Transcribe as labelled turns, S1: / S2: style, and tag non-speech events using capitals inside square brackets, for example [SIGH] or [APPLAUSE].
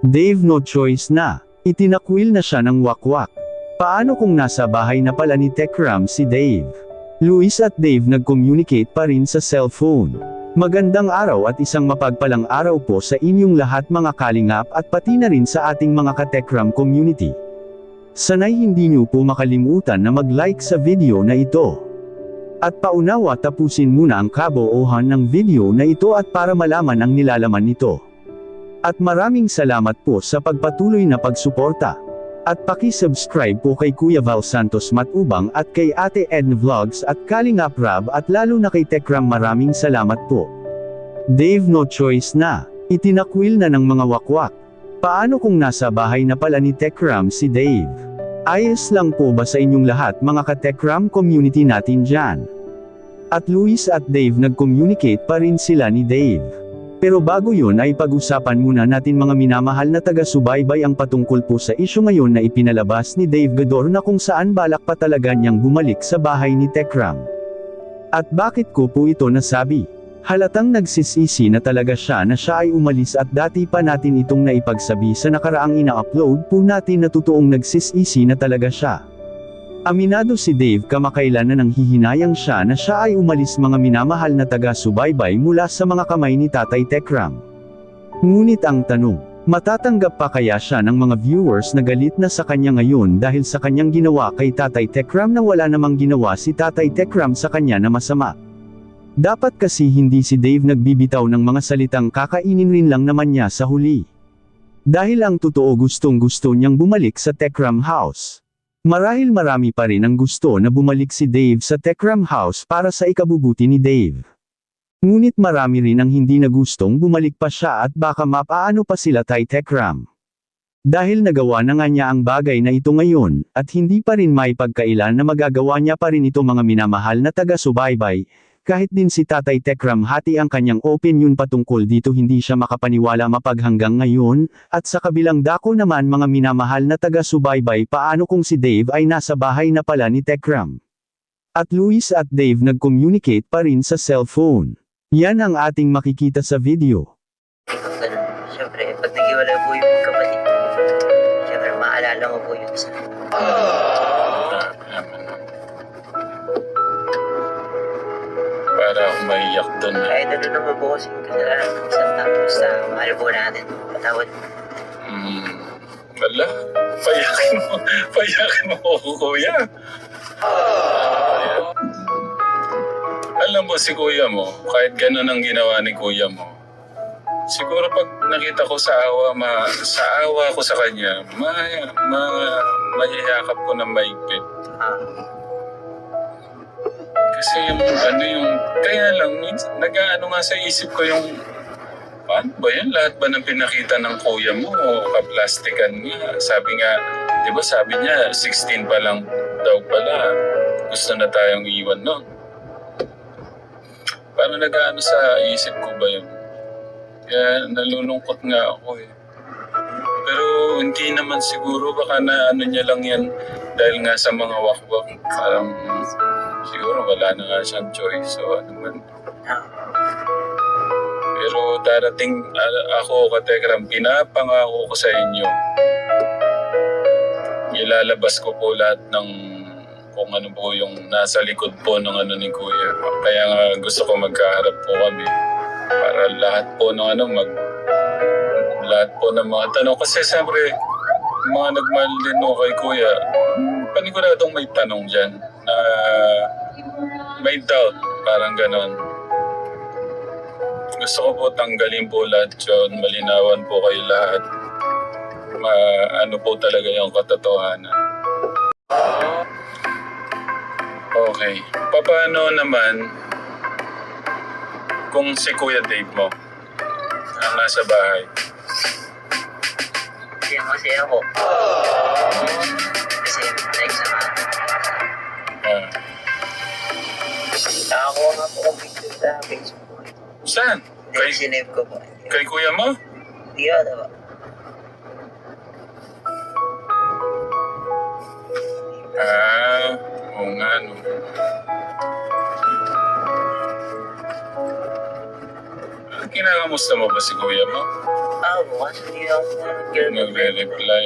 S1: Dave no choice na. Itinakwil na siya ng wakwak. Paano kung nasa bahay na pala ni Tekram si Dave? Luis at Dave nag-communicate pa rin sa cellphone. Magandang araw at isang mapagpalang araw po sa inyong lahat mga kalingap at pati na rin sa ating mga ka-Tekram community. Sanay hindi niyo po makalimutan na mag-like sa video na ito. At paunawa tapusin muna ang kaboohan ng video na ito at para malaman ang nilalaman nito. At maraming salamat po sa pagpatuloy na pagsuporta. At paki-subscribe po kay Kuya Val Santos Matubang at kay Ate Edna Vlogs at Kalingap Rab at lalo na kay Tekram maraming salamat po. Dave no choice na. Itinakwil na ng mga wakwak. Paano kung nasa bahay na pala ni Tekram si Dave? Ayos lang po ba sa inyong lahat mga ka-Tekram community natin dyan? At Luis at Dave nag-communicate pa rin sila ni Dave. Pero bago yun ay pag-usapan muna natin mga minamahal na taga-subaybay ang patungkol po sa isyu ngayon na ipinalabas ni Dave Gador na kung saan balak pa talaga niyang bumalik sa bahay ni Tekram. At bakit ko po ito nasabi? Halatang nagsisisi na talaga siya na siya ay umalis at dati pa natin itong naipagsabi sa nakaraang ina-upload po natin na totoong nagsisisi na talaga siya. Aminado si Dave kamakailan na nang hihinayang siya na siya ay umalis mga minamahal na taga-subaybay mula sa mga kamay ni Tatay Tekram. Ngunit ang tanong, matatanggap pa kaya siya ng mga viewers na galit na sa kanya ngayon dahil sa kanyang ginawa kay Tatay Tekram na wala namang ginawa si Tatay Tekram sa kanya na masama? Dapat kasi hindi si Dave nagbibitaw ng mga salitang kakainin rin lang naman niya sa huli. Dahil ang totoo gustong gusto niyang bumalik sa Tekram House. Marahil marami pa rin ang gusto na bumalik si Dave sa Tekram House para sa ikabubuti ni Dave. Ngunit marami rin ang hindi na gustong bumalik pa siya at baka mapaano pa sila tay Tekram. Dahil nagawa na nga niya ang bagay na ito ngayon, at hindi pa rin may pagkailan na magagawa niya pa rin ito mga minamahal na taga-subaybay, kahit din si Tatay Tekram hati ang kanyang opinion patungkol dito hindi siya makapaniwala mapaghanggang ngayon, at sa kabilang dako naman mga minamahal na taga-subaybay paano kung si Dave ay nasa bahay na pala ni Tekram. At Luis at Dave nag-communicate pa rin sa cellphone. Yan ang ating makikita sa video.
S2: Siyempre, pag naghiwalay po yung kapatid mo, siyempre, maalala mo po yung isa.
S3: Para maiyak doon.
S2: Kahit ano kasi yung kasalanan ng isang tao, basta mahal po natin, patawad.
S3: Hmm. Wala. Payakin mo. [LAUGHS] Payakin mo ako, kuya. Ayan. Alam mo si kuya mo, kahit ganun ang ginawa ni kuya mo, siguro pag nakita ko sa awa, ma, sa awa ko sa kanya, ma, ma, mayayakap ko ng maigpit.
S2: Ah,
S3: Kasi yung ano yung, kaya lang, minsan, nag-ano nga sa isip ko yung, paano ba yan? Lahat ba ng pinakita ng kuya mo o kaplastikan niya? Sabi nga, di ba sabi niya, 16 pa lang daw pala. Gusto na tayong iwan nun. Paano nag-ano sa isip ko ba yun? Kaya nalulungkot nga ako eh. Pero hindi naman siguro baka na ano niya lang yan dahil nga sa mga wakwak. Parang siguro wala na nga siyang choice. So ano man.
S2: ah,
S3: Pero darating a- ako, Katekram, pinapangako ko sa inyo. Ilalabas ko po lahat ng kung ano po yung nasa likod po ng ano ni Kuya. Kaya nga gusto ko magkaharap po kami. Para lahat po ng ano, mag lahat po ng mga tanong. Kasi siyempre, mga nagmahal din mo kay Kuya, paniguradong may tanong dyan. Na may doubt, parang ganon. Gusto ko po tanggalin po lahat yun, malinawan po kayo lahat. Ma, ano po talaga yung katotohanan. Okay. Paano naman kung si Kuya Dave mo ang nasa bahay?
S2: kasi masaya ako. Kasi,
S3: Saan? Kay,
S2: sinave ko po.
S3: kay Kuya mo?
S2: Ako, diba?
S3: Ah, oo nga no. Okay, kinakamusta mo ba si kuya mo?
S2: Ah, bukas hindi ako nag-girl.
S3: Nagre-reply.